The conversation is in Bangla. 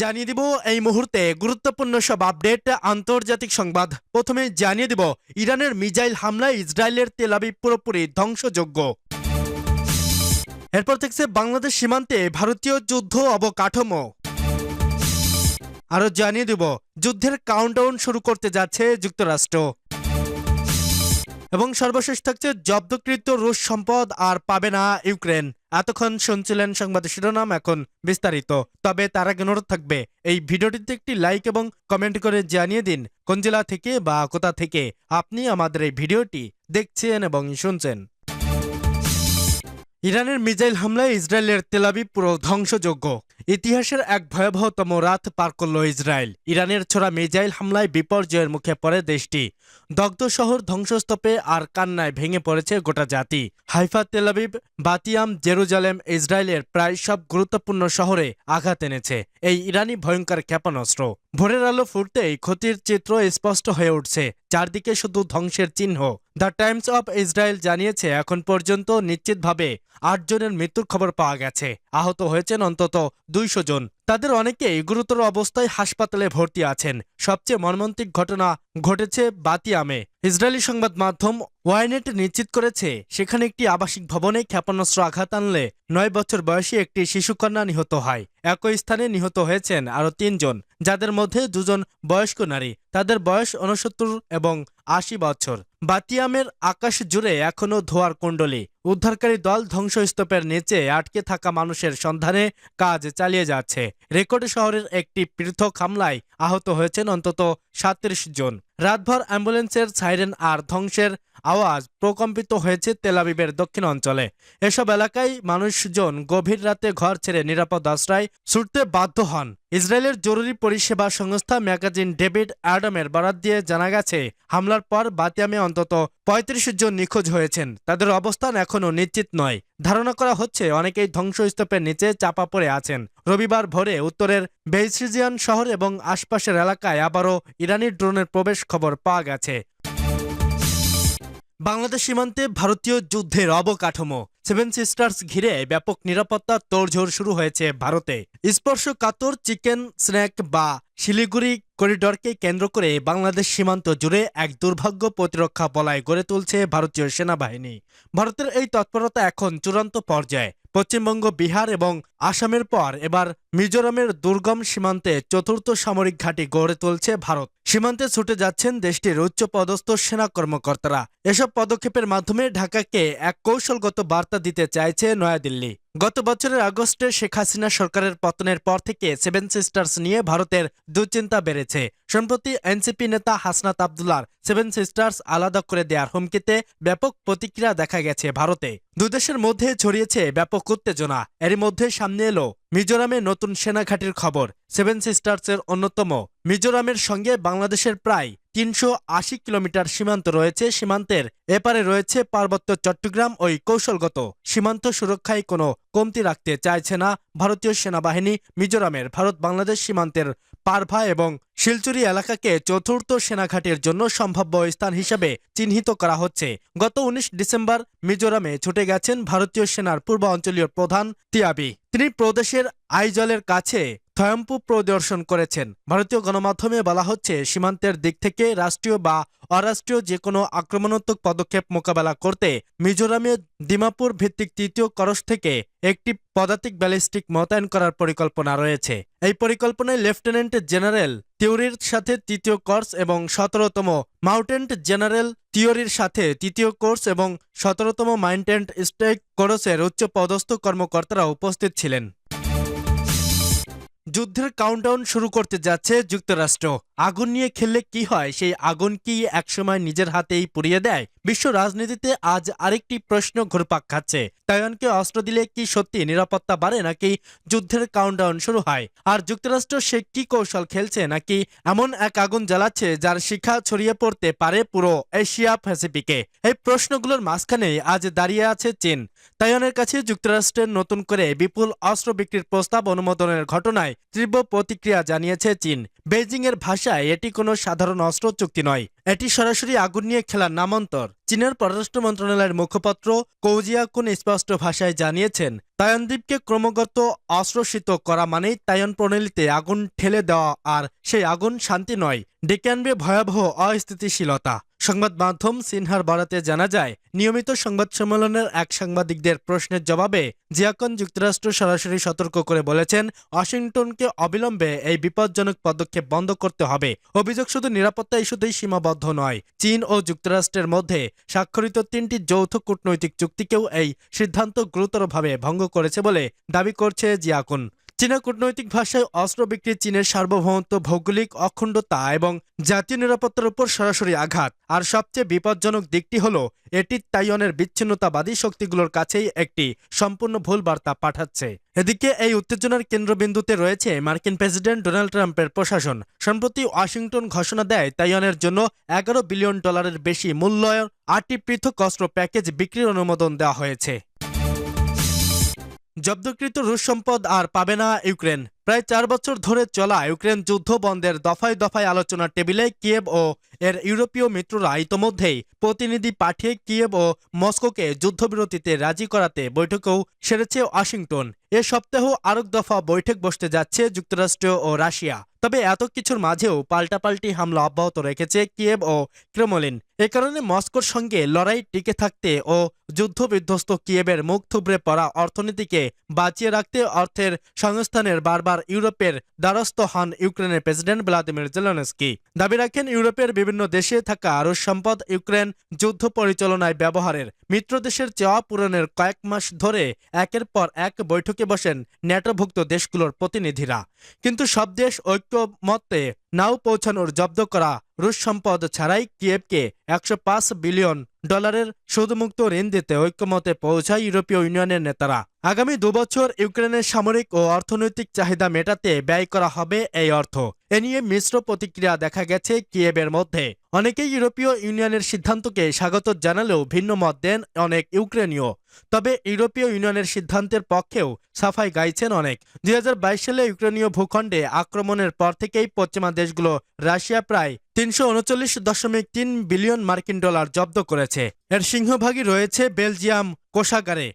জানিয়ে দিব এই মুহূর্তে গুরুত্বপূর্ণ সব আপডেট, আন্তর্জাতিক সংবাদ। প্রথমে জানিয়ে দিব, ইরানের মিজাইল হামলায় ইসরায়েলের তেলাবি পুরোপুরি ধ্বংসযোগ্য। এরপর থেকে বাংলাদেশ সীমান্তে ভারতীয় যুদ্ধ অবকাঠামো। আরও জানিয়ে দিব, যুদ্ধের কাউন্টডাউন শুরু করতে যাচ্ছে যুক্তরাষ্ট্র। এবং সর্বশেষ থাকছে জব্দকৃত রুশ সম্পদ আর পাবে না ইউক্রেন। এতক্ষণ শুনছিলেন সংবাদ শিরোনাম, এখন বিস্তারিত। তবে তার আগে অনুরোধ থাকবে, এই ভিডিওটিতে একটি লাইক এবং কমেন্ট করে জানিয়ে দিন, কোন জেলা থেকে বা কোথা থেকে আপনি আমাদের এই ভিডিওটি দেখছেন এবং শুনছেন। ইরানের মিজাইল হামলায় ইসরায়েলের তেলাবি পুরো ধ্বংসযোগ্য। ইতিহাসের এক ভয়াবহতম রাত পার করল ইসরায়েল। ইরানের ছোড়া মিজাইল হামলায় বিপর্যয়ের মুখে পড়ে দেশটি। দগ্ধ শহর ধ্বংসস্তূপে আর কান্নায় ভেঙে পড়েছে গোটা জাতি। হাইফা তেলাবিব বাতিয়াম, জেরুজালেম ইসরায়েলের প্রায় সব গুরুত্বপূর্ণ শহরে আঘাত এনেছে। এই ইরানি ভয়ঙ্কর ক্ষেপণাস্ত্র। ভোরের আলো ফুটতেই ক্ষতির চিত্র স্পষ্ট হয়ে উঠছে। চারদিকে শুধু ধ্বংসের চিহ্ন। দ্য টাইমস অব ইসরায়েল জানিয়েছে, এখন পর্যন্ত নিশ্চিতভাবে আটজনের মৃত্যুর খবর পাওয়া গেছে। আহত হয়েছেন অন্তত দুইশো জন। তাদের অনেকেই গুরুতর অবস্থায় হাসপাতালে ভর্তি আছেন। সবচেয়ে মর্মান্তিক ঘটনা ঘটেছে বাতিয়ামে। ইসরায়েলি সংবাদ মাধ্যম ওয়াইনেট নিশ্চিত করেছে, সেখানে একটি আবাসিক ভবনে ক্ষেপণাস্ত্র আঘাত আনলে নয় বছর বয়সী একটি শিশুকন্যা নিহত হয়। একই স্থানে নিহত হয়েছেন আরও তিনজন, যাদের মধ্যে দুজন বয়স্ক নারী। তাদের বয়স উনসত্তর এবং আশি বছর। বাতিয়ামের আকাশ জুড়ে এখনও ধোয়ার কুণ্ডলী। উদ্ধারকারী দল ধ্বংসস্তূপের নিচে আটকে থাকা মানুষের সন্ধানে কাজ চালিয়ে যাচ্ছে। রেকর্ড শহরের একটি পৃথক হামলায় আহত হয়েছেন অন্তত সাঁত্রিশ জন। রাতভর অ্যাম্বুলেন্সের সাইরেন আর ধ্বংসের আওয়াজ প্রকম্পিত হয়েছে তেলাবিবের দক্ষিণ অঞ্চলে। এসব এলাকায় মানুষজন গভীর রাতে ঘর ছেড়ে নিরাপদ আশ্রয় ছুটতে বাধ্য হন। ইসরায়েলের জরুরি পরিষেবা সংস্থা ম্যাগাজিন ডেভিড অ্যাডামের বরাত দিয়ে জানা গেছে, হামলার পর বাতিয়ামে অন্তত পঁয়ত্রিশ জন নিখোঁজ হয়েছেন। তাদের অবস্থান এখনও নিশ্চিত নয়। ধারণা করা হচ্ছে, অনেকেই ধ্বংসস্তূপের নিচে চাপা পড়ে আছেন। রবিবার ভোরে উত্তরের বেইসিজিয়ান শহর এবং আশপাশের এলাকায় আবারও ইরানি ড্রোনের প্রবেশ খবর পাওয়া গেছে। বাংলাদেশ সীমান্তে ভারতীয় যুদ্ধের অবকাঠামো সেভেন সিস্টার্স ঘিরে ব্যাপক নিরাপত্তা তোড়জোড় শুরু হয়েছে ভারতে। স্পর্শকাতর চিকেন, স্ন্যাক বা শিলিগুড়ি করিডরকে কেন্দ্র করে বাংলাদেশ সীমান্ত জুড়ে এক দুর্ভাগ্য প্রতিরক্ষা বলয় গড়ে তুলছে ভারতীয় সেনাবাহিনী। ভারতের এই তৎপরতা এখন চূড়ান্ত পর্যায়ে। পশ্চিমবঙ্গ, বিহার এবং আসামের পর এবার মিজোরামের দুর্গম সীমান্তে চতুর্থ সামরিক ঘাঁটি গড়ে তুলছে ভারত। সীমান্তে ছুটে যাচ্ছেন দেশটির উচ্চপদস্থ সেনা কর্মকর্তারা। এসব পদক্ষেপের মাধ্যমে ঢাকাকে এক কৌশলগত বার্তা দিতে চাইছে নয়াদিল্লি। গত বছরের আগস্টে শেখ হাসিনা সরকারের পতনের পর থেকে সেভেন সিস্টার্স নিয়ে ভারতের দুশ্চিন্তা বেড়েছে। সম্প্রতি এনসিপি নেতা হাসনাত আবদুল্লার সেভেন সিস্টার্স আলাদা করে দেওয়ার হুমকিতে ব্যাপক প্রতিক্রিয়া দেখা গেছে ভারতে। দুদেশের মধ্যে ছড়িয়েছে ব্যাপক উত্তেজনা। এরই মধ্যে সামনে এলো মিজোরামে নতুন সেনাঘাটির খবর। সেভেন সিস্টার্সের অন্যতম। মিজোরামের সঙ্গে বাংলাদেশের প্রায় তিনশো আশি কিলোমিটার সীমান্ত রয়েছে। সীমান্তের এপারে রয়েছে পার্বত্য চট্টগ্রাম ওই কৌশলগত সীমান্ত সুরক্ষায় কোনো কমতি রাখতে চাইছে না ভারতীয় সেনাবাহিনী মিজোরামের। ভারত বাংলাদেশ সীমান্তের পারভা এবং শিলচুরি এলাকাকে চতুর্থ সেনাঘাটির জন্য সম্ভাব্য স্থান হিসেবে চিহ্নিত করা হচ্ছে। গত উনিশ ডিসেম্বর মিজোরামে ছুটে গেছেন ভারতীয় সেনার পূর্ব অঞ্চলীয় প্রধান তিয়াবি। তিনি প্রদেশের আইজলের কাছে থয়ম্পু প্রদর্শন করেছেন। ভারতীয় গণমাধ্যমে বলা হচ্ছে, সীমান্তের দিক থেকে রাষ্ট্রীয় বা অরাষ্ট্রীয় যে কোনো আক্রমণাত্মক পদক্ষেপ মোকাবেলা করতে মিজোরামে দিমাপুর ভিত্তিক তৃতীয় করস থেকে একটি পদাতিক ব্যালিস্টিক মোতায়েন করার পরিকল্পনা রয়েছে। এই পরিকল্পনায় লেফটেন্যান্ট জেনারেল তিওরির সাথে তৃতীয় কোর্স এবং সতেরোতম মাউন্টেন্ট জেনারেল থিওরির সাথে তৃতীয় কোর্স এবং সতেরোতম মাইন্টেন্ট স্ট্রাইক কোর্সের উচ্চ পদস্থ কর্মকর্তারা উপস্থিত ছিলেন। যুদ্ধের কাউন্টডাউন শুরু করতে যাচ্ছে যুক্তরাষ্ট্র। আগুন নিয়ে খেললে কি হয়? সেই আগুন কি একসময় নিজের হাতেই পুড়িয়ে দেয়? বিশ্ব রাজনীতিতে আজ আরেকটি প্রশ্ন ঘুরপাক খাচ্ছে। তাইওয়ানকে অস্ত্র দিলে কি সত্যি নিরাপত্তা বাড়ে নাকি যুদ্ধের কাউন্টডাউন শুরু হয়? আর যুক্তরাষ্ট্র সে কি কৌশল খেলছে নাকি এমন এক আগুন জ্বালাচ্ছে যার শিখা ছড়িয়ে পড়তে পারে পুরো এশিয়া প্যাসিফিকে? এই প্রশ্নগুলোর মাঝখানে আজ দাঁড়িয়ে আছে চীন। তাইওয়ানের কাছে যুক্তরাষ্ট্রের নতুন করে বিপুল অস্ত্র বিক্রির প্রস্তাব অনুমোদনের ঘটনায় তীব্র প্রতিক্রিয়া জানিয়েছে চীন। বেজিং এর ভাষায় এটি কোনো সাধারণ অস্ত্র চুক্তি নয়। এটি সরাসরি আগুন নিয়ে খেলার নামান্তর। চীনের পররাষ্ট্র মন্ত্রণালয়ের মুখপাত্র কৌজিয়াকুন স্পষ্ট ভাষায় জানিয়েছেন তায়নদ্বীপকে ক্রমাগত অস্ত্রশিত করা মানেই তায়ন প্রণালীতে আগুন ঠেলে দেওয়া, আর সেই আগুন শান্তি নয়। ডেকে আনবে ভয়াবহ অস্থিতিশীলতা। সংবাদ মাধ্যম সিনহার বরাতে জানা যায়, নিয়মিত সংবাদ সম্মেলনের এক সাংবাদিকদের প্রশ্নের জবাবে জিয়াকন যুক্তরাষ্ট্র সরাসরি সতর্ক করে বলেছেন, ওয়াশিংটনকে অবিলম্বে এই বিপজ্জনক পদক্ষেপ বন্ধ করতে হবে। অভিযোগ শুধু নিরাপত্তা ইস্যুতেই সীমাবদ্ধ নয়, চীন ও যুক্তরাষ্ট্রের মধ্যে স্বাক্ষরিত তিনটি যৌথ কূটনৈতিক চুক্তিকেও এই সিদ্ধান্ত গুরুতরভাবে ভঙ্গ করেছে বলে দাবি করছে জিয়াকুন। চীনা কূটনৈতিক ভাষায় অস্ত্র বিক্রি চীনের সার্বভৌমত্ব, ভৌগোলিক অখণ্ডতা এবং জাতীয় নিরাপত্তার উপর সরাসরি আঘাত। আর সবচেয়ে বিপজ্জনক দিকটি হল, এটি তাইওয়ানের বিচ্ছিন্নতাবাদী শক্তিগুলোর কাছেই একটি সম্পূর্ণ ভুল বার্তা পাঠাচ্ছে। এদিকে এই উত্তেজনার কেন্দ্রবিন্দুতে রয়েছে মার্কিন প্রেসিডেন্ট ডোনাল্ড ট্রাম্পের প্রশাসন। সম্প্রতি ওয়াশিংটন ঘোষণা দেয়, তাইওয়ানের জন্য এগারো বিলিয়ন ডলারের বেশি মূল্যায়ন, আটটি পৃথক অস্ত্র প্যাকেজ বিক্রির অনুমোদন দেওয়া হয়েছে। জব্দকৃত রুশ সম্পদ আর পাবে না ইউক্রেন। প্রায় চার বছর ধরে চলা ইউক্রেন যুদ্ধ বন্ধের দফায় দফায় আলোচনার টেবিলে কিয়েভ ও এর ইউরোপীয় মিত্ররা ইতোমধ্যেই প্রতিনিধি পাঠিয়ে কিয়েভ ও মস্কোকে যুদ্ধবিরতিতে রাজি করাতে বৈঠকেও সেরেছে ওয়াশিংটন। এ সপ্তাহ আরেক দফা বৈঠক বসতে যাচ্ছে যুক্তরাষ্ট্র ও রাশিয়া। তবে এত কিছুর মাঝেও পাল্টাপাল্টি হামলা অব্যাহত রেখেছে কিয়েভ ও ক্রেমলিন। এ কারণে মস্কোর সঙ্গে লড়াই টিকে থাকতে ও যুদ্ধবিধ্বস্ত কিয়েবের মুখ থুবড়ে পড়া অর্থনীতিকে বাঁচিয়ে রাখতে অর্থের সংস্থানের বারবার ইউরোপের দ্বারস্থ হন ইউক্রেনের প্রেসিডেন্ট ভ্লাদিমির জেলেনস্কি। দাবি রাখেন ইউরোপের বিভিন্ন দেশে থাকা আরও সম্পদ ইউক্রেন যুদ্ধ পরিচালনায় ব্যবহারের মিত্র দেশের চাওয়া পূরণের কয়েক মাস ধরে একের পর এক বৈঠকে বসেন ন্যাটোভুক্ত দেশগুলোর প্রতিনিধিরা। কিন্তু সব দেশ ঐক্যমতে নাও পৌঁছানোর জব্দ করা রুশ সম্পদ ছাড়াই কিয়েভকে একশো বিলিয়ন ডলারের সুদমুক্ত ঋণ দিতে ঐক্যমতে পৌঁছায় ইউরোপীয় ইউনিয়নের নেতারা। আগামী দুবছর ইউক্রেনের সামরিক ও অর্থনৈতিক চাহিদা মেটাতে ব্যয় করা হবে এই অর্থ। এ নিয়ে মিশ্র প্রতিক্রিয়া দেখা গেছে কিয়েবের মধ্যে। অনেকেই ইউরোপীয় ইউনিয়নের সিদ্ধান্তকে স্বাগত জানালেও ভিন্ন মত দেন অনেক ইউক্রেনীয়। তবে ইউরোপীয় ইউনিয়নের সিদ্ধান্তের পক্ষেও সাফাই গাইছেন অনেক। দুই হাজার বাইশ সালে ইউক্রেনীয় ভূখণ্ডে আক্রমণের পর থেকেই পশ্চিমা দেশগুলো রাশিয়া প্রায় তিনশো উনচল্লিশ দশমিক তিন বিলিয়ন মার্কিন ডলার জব্দ করেছে। এর সিংহভাগই রয়েছে বেলজিয়াম কোষাগারে।